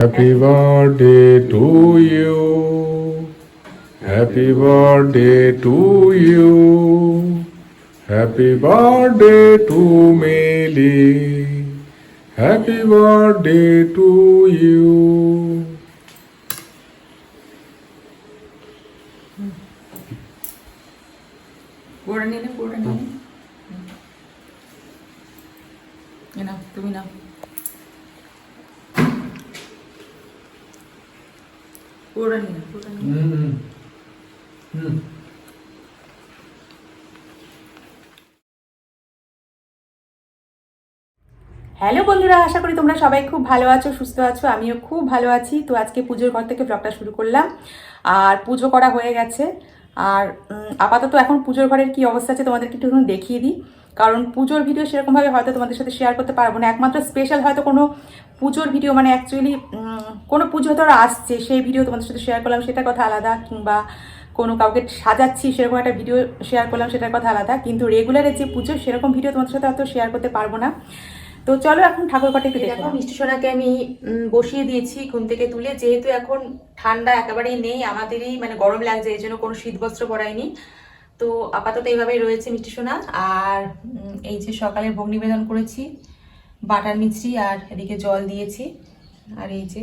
Happy birthday to you. Happy birthday to you. Happy birthday to me. Happy birthday to you. കൂടണേനെ കൂടണേനെ ഇങ്ങനെ തുമിനാ পুরোটা। Hello বন্ধুরা আশা করি তোমরা সবাই খুব ভালো আছো সুস্থ আছো আমিও খুব ভালো আছি। তো আজকে পুজোর ঘর থেকে ব্লগটা শুরু করলাম। আর পুজো করা হয়ে গেছে। আর আপাতত এখন পুজোর ঘরের কি অবস্থা আছে তোমাদেরকে একটু দেখিয়ে দিই। কারণ পুজোর ভিডিও সেরকমভাবে হয়তো তোমাদের সাথে শেয়ার করতে পারব না। একমাত্র স্পেশাল হয়তো কোনো পুজোর ভিডিও মানে অ্যাকচুয়ালি কোনো পুজো আর আসছে, সেই ভিডিও তোমাদের সাথে শেয়ার করলাম সেটা কথা আলাদা। কিংবা কোনো কাউকে সাজাচ্ছি, সেরকম একটা ভিডিও শেয়ার করলাম, সেটার কথা আলাদা। কিন্তু রেগুলারের যে পুজো সেরকম ভিডিও তোমাদের সাথে হয়তো শেয়ার করতে পারব না। তো চলো এখন ঠাকুর ঘরটা একটু দেখো মিষ্টি সোনাকে আমি বসিয়ে দিয়েছি ঘুম থেকে তুলে। যেহেতু এখন ঠান্ডা একেবারেই নেই আমাদেরই মানে গরম লাগছে এই জন্য কোনো শীত বস্ত্র পরাইনি। তো আপাতত এইভাবেই রয়েছে মিষ্টি সোনা। আর এই যে সকালে ভোগ নিবেদন করেছি বাটার মিষ্টি আর এদিকে জল দিয়েছি। আর এই যে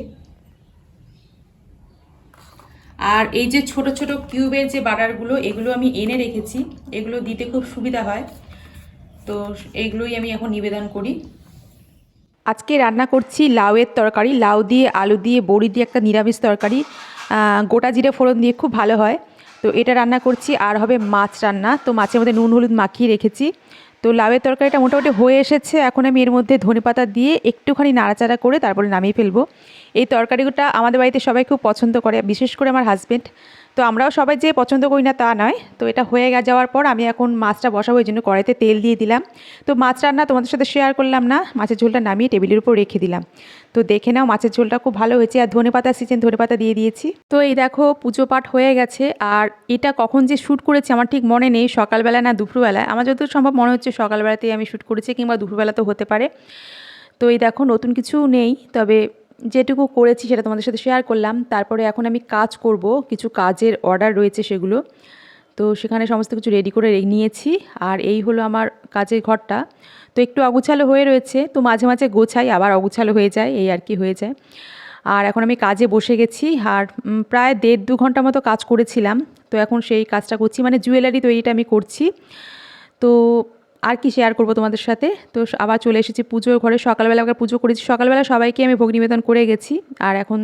আর এই যে ছোট ছোট কিউবের যে বাটারগুলো এগুলো আমি এনে রেখেছি। এগুলো দিতে খুব সুবিধা হয়। তো এইগুলোই আমি এখন নিবেদন করি। আজকে রান্না করছি লাউয়ের তরকারি, লাউ দিয়ে আলু দিয়ে, বড়ি দিয়ে একটা নিরামিষ তরকারি। গোটা জিরে ফোড়ন দিয়ে খুব ভালো হয়। তো এটা রান্না করছি, আর হবে মাছ রান্না। তো মাছের মধ্যে নুন, হলুদ মাখিয়ে রেখেছি। তো লাউয়ের তরকারিটা মোটামুটি হয়ে এসেছে। এখন আমি এর মধ্যে ধনেপাতা দিয়ে একটুখানি নাড়াচাড়া করে তারপরে নামিয়ে ফেলব। এই তরকারিটা আমাদের বাড়িতে সবাই খুব পছন্দ করে, বিশেষ করে আমার হাজব্যান্ড তো আমরাও সবাই যে পছন্দ করি না তা নয়। তো এটা হয়ে গে- যাওয়ার পর আমি এখন মাছটা বসাবো, এই জন্য কড়াইতে তেল দিয়ে দিলাম। তো মাছ রান্না তোমাদের সাথে শেয়ার করলাম না, মাছের ঝোলটা নামিয়ে টেবিলের উপর রেখে দিলাম। তো দেখে নাও মাছের ঝোলটা খুব ভালো হয়েছে, আর ধনে পাতা সিজন, ধনে পাতা দিয়ে দিয়েছি। তো এই দেখো পুজো পাঠ হয়ে গেছে, আর এটা কখন যে শ্যুট করেছি আমার ঠিক মনে নেই, সকালবেলা না দুপুরবেলায় আমার যতদূর সম্ভব মনে হচ্ছে সকালবেলাতেই আমি শ্যুট করেছি, কিংবা দুপুরবেলাতেও হতে পারে। তো এই দেখো নতুন কিছু নেই, তবে যেটুকু করেছি সেটা তোমাদের সাথে শেয়ার করলাম। তারপরে এখন আমি কাজ করব, কিছু কাজের অর্ডার রয়েছে সেগুলো। তো সেখানে সমস্ত কিছু রেডি করে নিয়েছি। আর এই হলো আমার কাজের ঘরটা। তো একটু অগুছালো হয়ে রয়েছে, তো মাঝে মাঝে গোছাই, আবার অগুছালো হয়ে যায়, এই আর কি হয়ে যায়। আর এখন আমি কাজে বসে গেছি। আর প্রায় দেড় দু ঘণ্টা মতো কাজ করেছিলাম। তো এখন সেই কাজটা করছি মানে জুয়েলারি তৈরিটা আমি করছি। তো আর কি শেয়ার করব তোমাদের সাথে? তো আবার চলে এসেছি পুজোর ঘরে। সকালবেলা একবার পুজো করেছি। সকালবেলা সবাইকে আমি ভোগ নিবেদন করে গেছি। আর এখন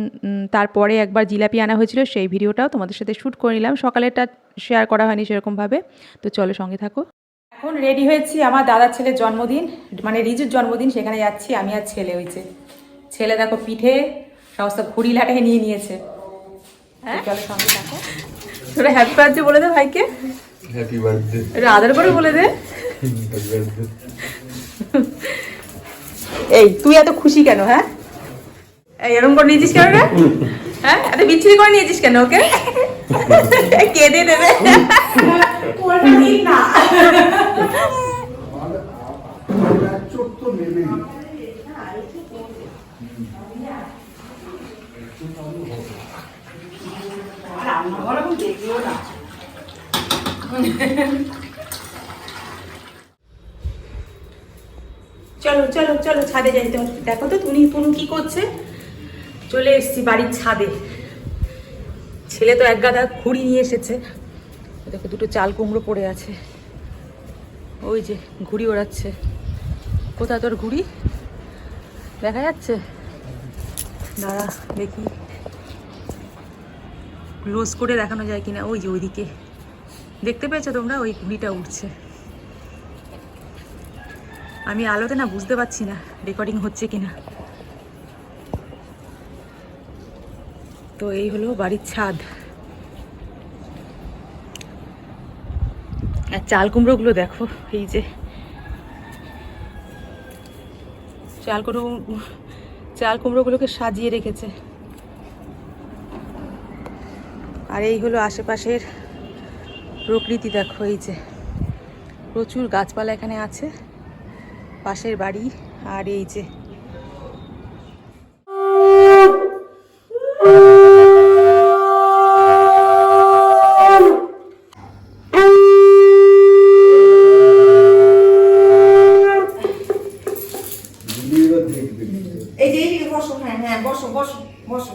তারপরে একবার জিলাপি আনা হয়েছিল সেই ভিডিওটাও তোমাদের সাথে শ্যুট করে নিলাম। সকালেরটা শেয়ার করা হয়নি সেরকমভাবে। তো চলো সঙ্গে থাকো। এখন রেডি হয়েছি আমার দাদার ছেলের জন্মদিন। মানে রিজুর জন্মদিন সেখানে যাচ্ছি আমি আর ছেলে হয়েছে ছেলে দেখো পিঠে সমস্ত ঘুড়ি লাটাই নিয়ে নিয়েছে। হ্যাঁ? চলো সঙ্গে থাকো। তোরা হ্যাপি বার্থডে বলে দে ভাইকে। Birthday. এটা আদর করে বলে দে. এই তুই এত খুশি কেন হ্যাঁ? এই এরকম করে নিয়েছিস কেন রে? হ্যাঁ এত বিচ্ছিরি করে নিয়েছিস কেন ওকে? কেঁদে দেবে। চলো চলো চলো, ছাদে যাই তো। দেখো তো, তুমি তুমি কি করছে? চলে এসেছি বাড়ির ছাদে। ছেলে তো এক গাদা খুঁড়ি নিয়ে এসেছে। দেখো, দুটো চাল কুমড়ো পড়ে আছে। ওই যে, ঘুড়ি ওড়াচ্ছে। কোথা তোর ঘুড়ি? দেখা যাচ্ছে? দাঁড়া, দেখি। ক্লোজ করে দেখানো যায় কিনা। ওই যে ওইদিকে। দেখতে পেয়েছ তোমরা? ওই ঘুড়িটা উঠছে আমি আলোতে না বুঝতে পারছি না রেকর্ডিং হচ্ছে কিনা। তো এই হলো বাড়ির ছাদ। আর চাল কুমড়োগুলো দেখো, এই যে। চাল কুমড়ো, চাল কুমড়োগুলোকে সাজিয়ে রেখেছে। আর এই হলো আশেপাশের প্রকৃতি, দেখো এই যে। প্রচুর গাছপালা এখানে আছে। পাশের বাড়ি আর এই যে। এই যে বসো হ্যাঁ হ্যাঁ বসো বসো বসো।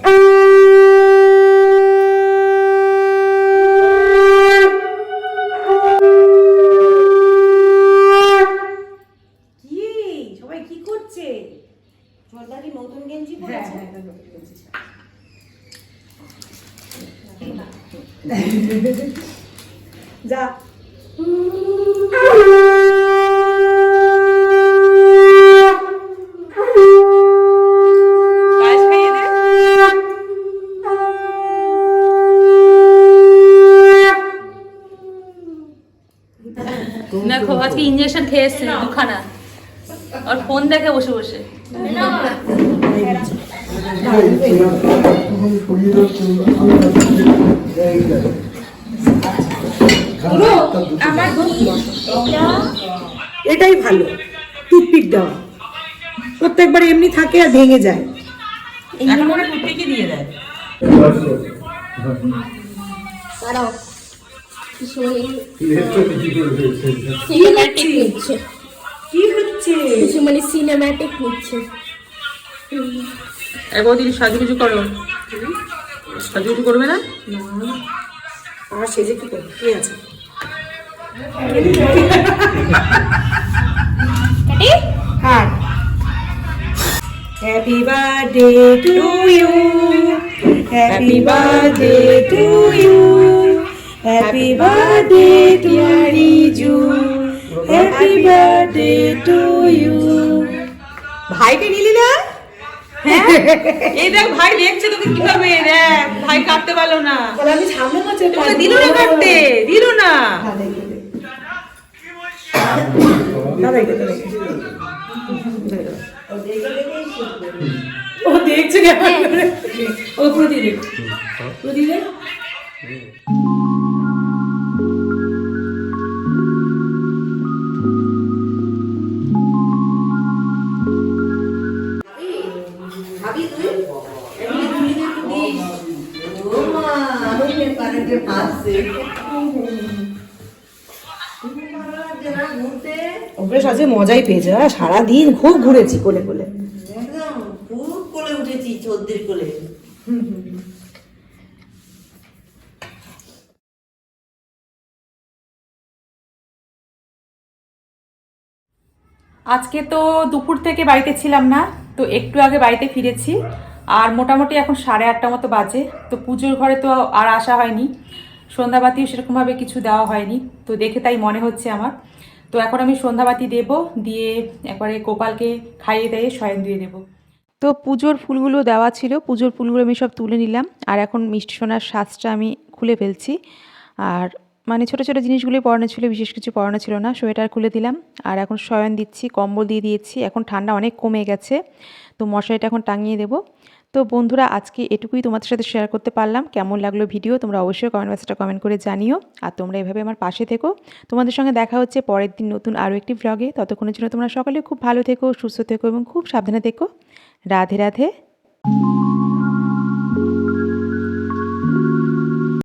যা। দেখো আজকে ইঞ্জেকশন খেয়ে এসছে দুখানা। আর ফোন দেখে বসে বসে। এটাই ভালো টুথপিক দেওয়া। প্রত্যেকবার এমনি থাকে আর ভেঙে যায়। মনে দিয়ে দেয়। কি হচ্ছে। কিছু মানে সিনেম্যাটিক নিচ্ছে একবার দিদি সাজুগুজু করো। সাজুগুজু করবে না? আমার সেজে কি করবে? কি আছে? হ্যাঁ। Happy birthday to you happy birthday to you happy birthday to Riju happy birthday to you ভাইকে নিলি না? এই দেখ ভাই দেখছে তোকে কীভাবে দেখ ভাই কাটতে পারল না। বলে আমি সামনে কাছে তোকে দিল না কাটতে দিল না। দাদা দাদা ও দেখছে কেমন করে। ও প্রদীপ অভ্যেস আজকে মজাই পেয়েছে হ্যাঁ? সারাদিন খুব ঘুরেছি কোলে কোলে। খুব কোলে উঠেছি চোদ্দের কোলে। আজকে তো দুপুর থেকে বাড়িতে ছিলাম না তো একটু আগে বাড়িতে ফিরেছি। আর মোটামুটি এখন সাড়ে আটটা মতো বাজে। তো পুজোর ঘরে তো আর আসা হয়নি। সন্ধ্যাবাতিও সেরকমভাবে কিছু দেওয়া হয়নি। তো দেখে তাই মনে হচ্ছে আমার। তো এখন আমি সন্ধ্যাবাতি দেব, দিয়ে একবারে গোপালকে খাইয়ে দিয়ে শয়ন দিয়ে দেবো। তো পুজোর ফুলগুলো দেওয়া ছিল। পুজোর ফুলগুলো আমি সব তুলে নিলাম। আর এখন মিষ্টি সোনার সাজটা আমি খুলে ফেলছি। আর মানে ছোটো ছোটো জিনিসগুলোই পরানো ছিল, বিশেষ কিছু পরানো ছিল না। সোয়েটার খুলে দিলাম। আর এখন শয়ন দিচ্ছি, কম্বল দিয়ে দিয়েছি। এখন ঠান্ডা অনেক কমে গেছে। তো মশারিটা এখন টাঙিয়ে দেবো। তো বন্ধুরা, আজকে এটুকুই তোমাদের সাথে শেয়ার করতে পারলাম। কেমন লাগল ভিডিও তোমরা অবশ্যই কমেন্ট বক্সটা কমেন্ট করে জানিও। আর তোমরা এভাবে আমার পাশে থেকো। তোমাদের সঙ্গে দেখা হচ্ছে পরের দিন নতুন আরও একটি ব্লগে ততক্ষণের জন্য তোমরা সকলে খুব ভালো থেকো, সুস্থ থেকো এবং খুব সাবধানে থেকো। রাধে রাধে।